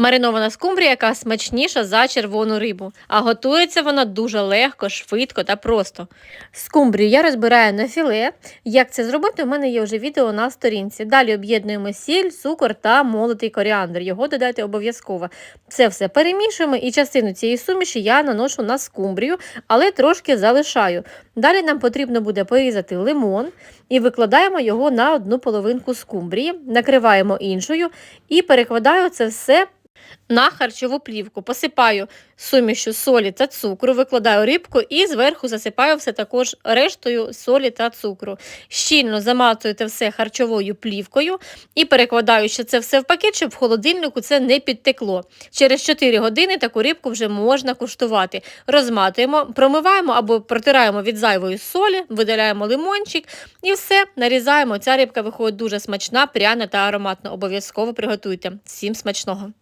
Маринована скумбрія, яка смачніша за червону рибу, а готується вона дуже легко, швидко та просто. Скумбрію я розбираю на філе. Як це зробити, у мене є вже відео на сторінці. Далі об'єднуємо сіль, цукор та молотий коріандр. Його додати обов'язково. Це все перемішуємо і частину цієї суміші я наношу на скумбрію, але трошки залишаю. Далі нам потрібно буде порізати лимон і викладаємо його на одну половинку скумбрії, накриваємо іншою і перекладаю це все на харчову плівку. Посипаю сумішю солі та цукру, викладаю рибку і зверху засипаю все також рештою солі та цукру. Щільно заматуєте все харчовою плівкою і перекладаю ще це все в пакет, щоб в холодильнику це не підтекло. Через 4 години таку рибку вже можна куштувати. Розматуємо, промиваємо або протираємо від зайвої солі, видаляємо лимончик і все нарізаємо. Ця рибка виходить дуже смачна, пряна та ароматна. Обов'язково приготуйте. Всім смачного!